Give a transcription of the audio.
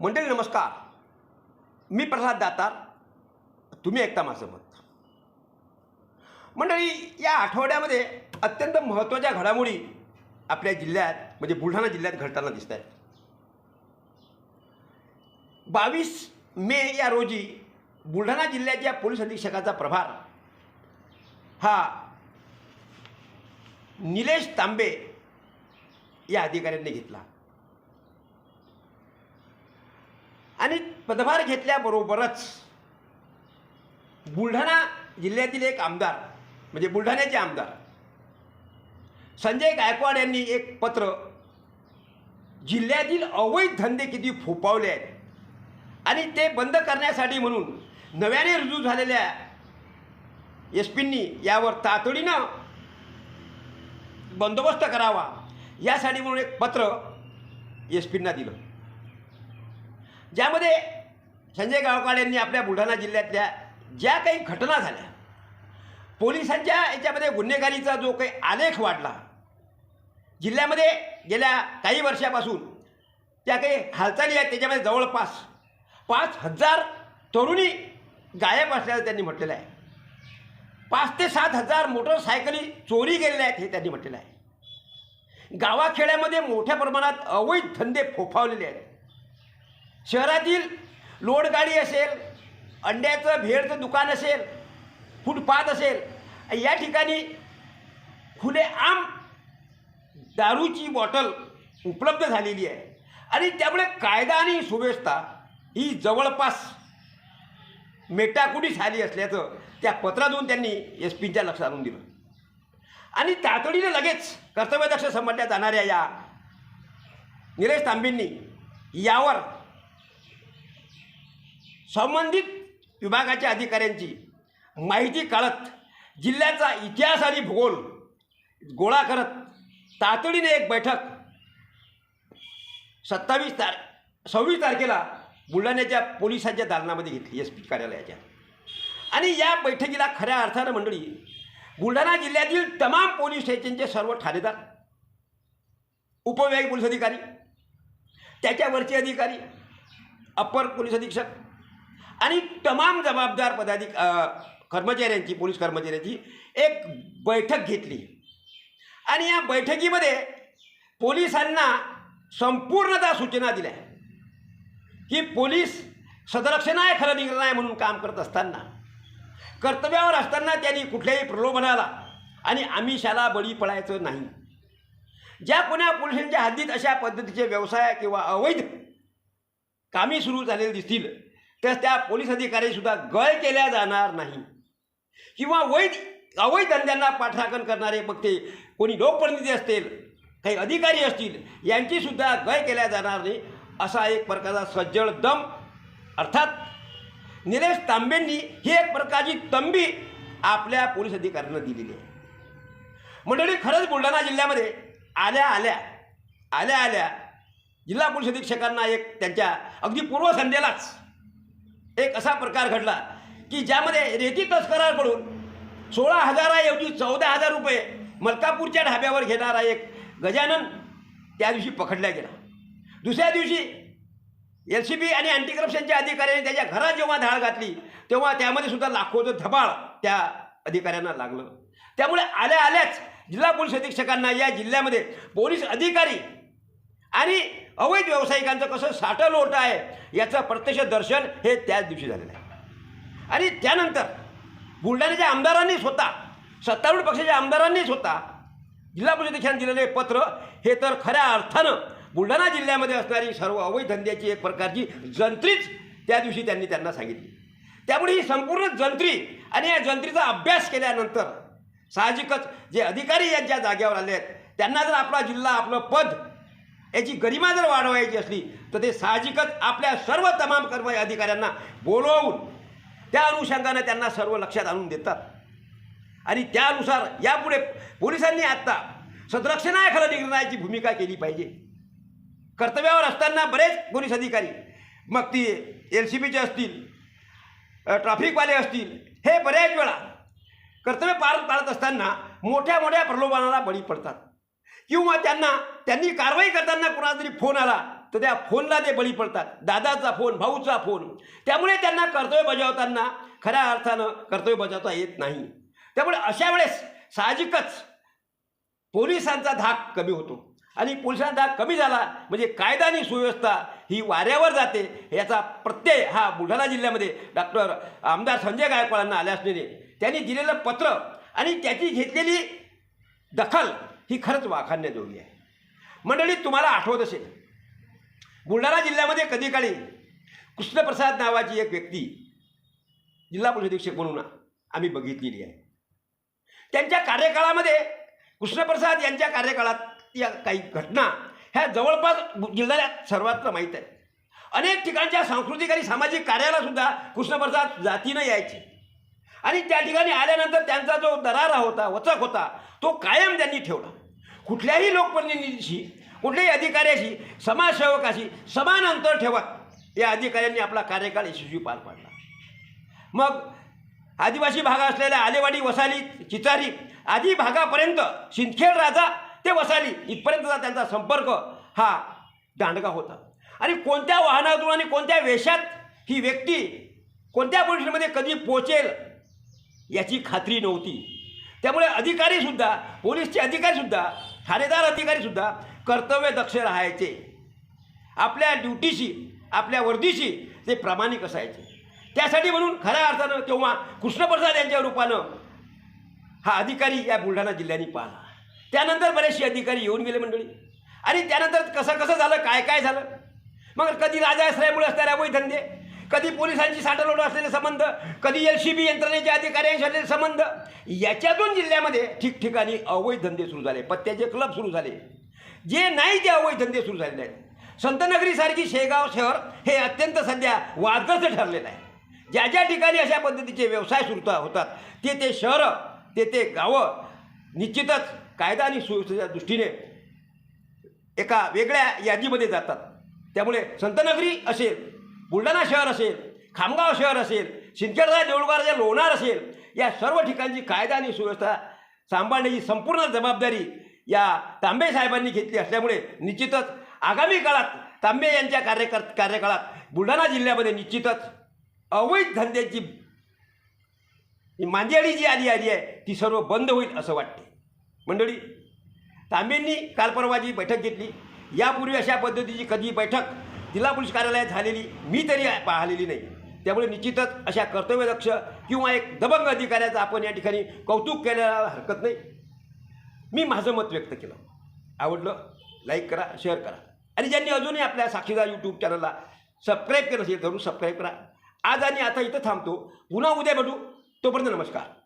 मंडळी नमस्कार. मी प्रल्हाद दातार. तुम्ही ऐकता माझं मत. मंडळी या आठवड्यामध्ये अत्यंत महत्त्वाच्या घडामोडी आपल्या जिल्ह्यात म्हणजे बुलढाणा जिल्ह्यात घडताना दिसत आहेत बावीस मे या रोजी बुलढाणा जिल्ह्याच्या पोलीस अधीक्षकाचा प्रभार हा निलेश तांबे या अधिकाऱ्यांनी घेतला. आणि पदभार घेतल्याबरोबरच बुलढाणा जिल्ह्यातील एक आमदार म्हणजे बुलढाण्याचे आमदार संजय गायकवाड यांनी एक पत्र जिल्ह्यातील अवैध धंदे किती फोपावले आहेत आणि ते बंद करण्यासाठी म्हणून नव्याने रुजू झालेल्या एस पींनी यावर तातडीनं बंदोबस्त करावा यासाठी म्हणून एक पत्र एस पींना दिलं. ज्यामध्ये संजय गावकाड यांनी आपल्या बुलढाणा जिल्ह्यातल्या ज्या काही घटना झाल्या पोलिसांच्या याच्यामध्ये गुन्हेगारीचा जो काही आलेख वाढला जिल्ह्यामध्ये गेल्या काही वर्षापासून त्या काही हालचाली आहेत त्याच्यामध्ये जवळपास पाच हजार तरुणी गायब असल्याचं त्यांनी म्हटलेलं आहे. पाच ते सात हजार मोटरसायकली चोरी गेलेल्या आहेत हे त्यांनी म्हटलेलं आहे. गावाखेड्यामध्ये मोठ्या प्रमाणात अवैध धंदे फोफावलेले आहेत. शहरातील लोडगाडी असेल अंड्याचं भेळचं दुकान असेल फुटपाथ असेल या ठिकाणी खुलेआम दारूची बॉटल उपलब्ध झालेली आहे. आणि त्यामुळे कायदा आणि सुव्यवस्था ही जवळपास मेटाकुटी झाली असल्याचं त्या पत्रातून त्यांनी एस पीच्या लक्षात आणून दिलं. आणि तातडीने लगेच कर्तव्यदक्ष समजल्या जाणाऱ्या या निलेश तांबींनी यावर संबंधित विभागाच्या अधिकाऱ्यांची माहिती काढत जिल्ह्याचा इतिहास आणि भूगोल गोळा करत तातडीने एक बैठक सत्तावीस तार सव्वीस तारखेला बुलढाण्याच्या पोलिसांच्या दालनामध्ये घेतली एस पी कार्यालयाच्या. आणि या बैठकीला खऱ्या अर्थानं मंडळी बुलढाणा जिल्ह्यातील तमाम पोलीस स्टेशनचे सर्व ठाणेदार उपविभागीय पोलीस अधिकारी त्याच्यावरचे अधिकारी अप्पर पोलीस अधीक्षक आणि तमाम जबाबदार पदाधिक कर्मचाऱ्यांची पोलीस कर्मचाऱ्यांची एक बैठक घेतली. आणि या बैठकीमध्ये पोलिसांना संपूर्णतः सूचना दिल्या. की पोलीस सदरक्षणाय खरं निर्णय म्हणून काम करत असताना. कर्तव्यावर असताना त्यांनी कुठल्याही प्रलोभनाला आणि आमिषाला बळी पडायचं नाही. ज्या कोण्या पोलिसांच्या हद्दीत अशा पद्धतीचे व्यवसाय किंवा अवैध कामी सुरू झालेले दिसतील तर त्या पोलीस अधिकारीसुद्धा गय केल्या जाणार नाही. किंवा वैध अवैध धंद्यांना पाठराखण करणारे मग ते कोणी लोकप्रतिनिधी असतील काही अधिकारी असतील यांचीसुद्धा गय केल्या जाणार नाही असा एक प्रकारचा सज्जड दम. अर्थात निलेश तांबेंनी ही एक प्रकारची तंबी आपल्या पोलीस अधिकाऱ्यांना दिलेली आहे. मंडळी खरंच बुलढाणा जिल्ह्यामध्ये आल्या आल्या आल्या आल्या जिल्हा पोलीस अधीक्षकांना एक त्यांच्या अगदी पूर्वसंध्येलाच एक असा प्रकार घडला की ज्यामध्ये रेती तस्कराकडून सोळा हजाराऐवजी चौदा हजार रुपये मलकापूरच्या ढाब्यावर घेणारा एक गजानन. त्या दिवशी पकडला गेला. दुसऱ्या दिवशी एल सी बी आणि अँटी करप्शनच्या अधिकाऱ्याने त्याच्या घरात जेव्हा धाड घातली तेव्हा त्यामध्ये सुद्धा लाखोचं धबाळ त्या अधिकाऱ्यांना लागलं. त्यामुळे आल्या आल्याच जिल्हा पोलीस अधीक्षकांना या जिल्ह्यामध्ये पोलीस अधिकारी आणि अवैध व्यावसायिकांचं कसं साठं लोट आहे याचं प्रत्यक्ष दर्शन हे त्याच दिवशी झालेलं आहे. आणि त्यानंतर बुलढाण्याच्या आमदारांनी स्वतः सत्तारूढ पक्षाच्या आमदारांनी स्वतः जिल्हा पोलीस दिलेले पत्र हे तर खऱ्या अर्थानं बुलढाणा जिल्ह्यामध्ये असणारी सर्व अवैध धंद्याची एक प्रकारची जंत्रीच त्या दिवशी त्यांनी त्यांना सांगितली. त्यामुळे ही संपूर्ण जंत्री आणि या जंत्रीचा अभ्यास केल्यानंतर साहजिकच जे अधिकारी यांच्या जागेवर आले आहेत त्यांना जर आपला जिल्हा आपलं पद याची गरिमा जर वाढवायची असली तर ते साहजिकच आपल्या सर्व तमाम कर्म अधिकाऱ्यांना बोलवून त्या अनुषंगानं त्यांना सर्व लक्षात आणून देतात. आणि त्यानुसार यापुढे पोलिसांनी आत्ता सदरक्षणाय निर्णयाची भूमिका केली पाहिजे. कर्तव्यावर असताना बरेच पोलीस अधिकारी मग ती एल सी बीचे असतील ट्रॅफिकवाले असतील हे बऱ्याच वेळा कर्तव्य पार पाळत असताना मोठ्या मोठ्या प्रलोभनाला बळी पडतात. किंवा त्यांना त्यांनी कारवाई करताना कुणाला तरी फोन आला तर त्या फोनला ते बळी पडतात. दादाचा फोन भाऊचा फोन. त्यामुळे त्यांना कर्तव्य बजावताना खऱ्या अर्थानं कर्तव्य बजावता येत नाही. त्यामुळे अशा वेळेस साहजिकच पोलिसांचा धाक कमी होतो. आणि पोलिसांचा धाक कमी झाला म्हणजे कायदा आणि सुव्यवस्था ही वाऱ्यावर जाते. याचा प्रत्यय हा बुलढाणा जिल्ह्यामध्ये डॉक्टर आमदार संजय गायकवाडांना आल्या असलेले त्यांनी दिलेलं पत्र आणि त्याची घेतलेली दखल ही खरंच वाखाणण्याजोगी आहे. मंडळी तुम्हाला आठवत असेल बुलढाणा जिल्ह्यामध्ये कधी काळी कृष्णप्रसाद नावाची एक व्यक्ती जिल्हा पोलीस अधीक्षक म्हणून आम्ही बघितलेली आहे. त्यांच्या कार्यकाळामध्ये कृष्णप्रसाद यांच्या कार्यकाळात या काही घटना ह्या जवळपास जिल्ह्यात सर्वत्र माहीत आहे. अनेक ठिकाणच्या सांस्कृतिक आणि सामाजिक कार्याला सुद्धा कृष्णप्रसाद जातीनं यायचे. आणि त्या ठिकाणी आल्यानंतर त्यांचा जो दरारा होता वचक होता तो कायम त्यांनी ठेवला. कुठल्याही लोकप्रतिनिधीशी कुठल्याही अधिकाऱ्याशी समाजसेवकाशी समान अंतर ठेवत या अधिकाऱ्यांनी आपला कार्यकाळ यशस्वी पार पाडला. मग आदिवासी भाग असलेल्या आलेवाडी वसाली चिचारी आदी भागापर्यंत सिंदखेड राजा ते वसाली इथपर्यंतचा त्यांचा संपर्क हा दांडगा होता. आणि कोणत्या वाहनातून आणि कोणत्या वेशात ही व्यक्ती कोणत्या पोलिसांमध्ये कधी पोचेल याची खात्री नव्हती. त्यामुळे अधिकारीसुद्धा पोलीसचे अधिकारीसुद्धा ठाणेदार अधिकारीसुद्धा कर्तव्य दक्ष राहायचे. आपल्या ड्युटीशी आपल्या वर्दीशी ते प्रामाणिक असायचे. त्यासाठी म्हणून खऱ्या अर्थानं किंवा कृष्णप्रसाद यांच्या रूपानं हा अधिकारी या बुलढाणा जिल्ह्याने पाहिला. त्यानंतर बरेचसे अधिकारी येऊन गेले मंडळी. आणि त्यानंतर कसं कसं झालं काय काय झालं? मग कधी राजा असल्यामुळे असणारे अवैध धंदे कधी पोलिसांची साठवलं असलेले संबंध कधी एल सी बी यंत्रणेच्या अधिकाऱ्यांशी असलेले संबंध याच्यातून जिल्ह्यामध्ये ठिकठिकाणी अवैध धंदे सुरू झाले. पत्त्याचे क्लब सुरू झाले. जे नाही ते अवैध धंदे सुरू झालेले आहेत. संतनगरीसारखी शेगाव शहर हे अत्यंत सध्या वादग्रस्त ठरलेलं आहे. ज्या ज्या ठिकाणी अशा पद्धतीचे व्यवसाय सुरू होतात ते ते शहरं ते ते गावं निश्चितच कायदा आणि सुव्यवस्थेच्या दृष्टीने एका वेगळ्या यादीमध्ये जातात. त्यामुळे संतनगरी असेल बुलढाणा शहर असेल खामगाव शहर असेल सिंदखेडचा देऊळगावचा लोणार असेल या सर्व ठिकाणची कायदा आणि सुव्यवस्था सांभाळण्याची संपूर्ण जबाबदारी या तांबे साहेबांनी घेतली असल्यामुळे निश्चितच आगामी काळात तांबे यांच्या कार्यकर कार्यकाळात बुलढाणा जिल्ह्यामध्ये निश्चितच अवैध धंद्याची ही मांदियाळी जी आली आली आहे ती सर्व बंद होईल असं वाटते मंडळी तांबेंनी काल परवा जी बैठक घेतली यापूर्वी अशा पद्धतीची कधी बैठक जिल्हा पोलीस कार्यालयात झालेली मी तरी पाहिलेली नाही. त्यामुळे निश्चितच अशा कर्तव्यदक्ष किंवा एक दबंग अधिकाऱ्याचं आपण या ठिकाणी कौतुक केल्याला हरकत नाही. मी माझं मत व्यक्त केलं. आवडलं लाईक करा शेअर करा. आणि ज्यांनी अजूनही आपल्या साक्षीदार यूट्यूब चॅनलला सबस्क्राईब केलं असेल जरूर सबस्क्राईब करा. आज आणि आता इथं थांबतो. पुन्हा उद्या भेटू. तोपर्यंत नमस्कार.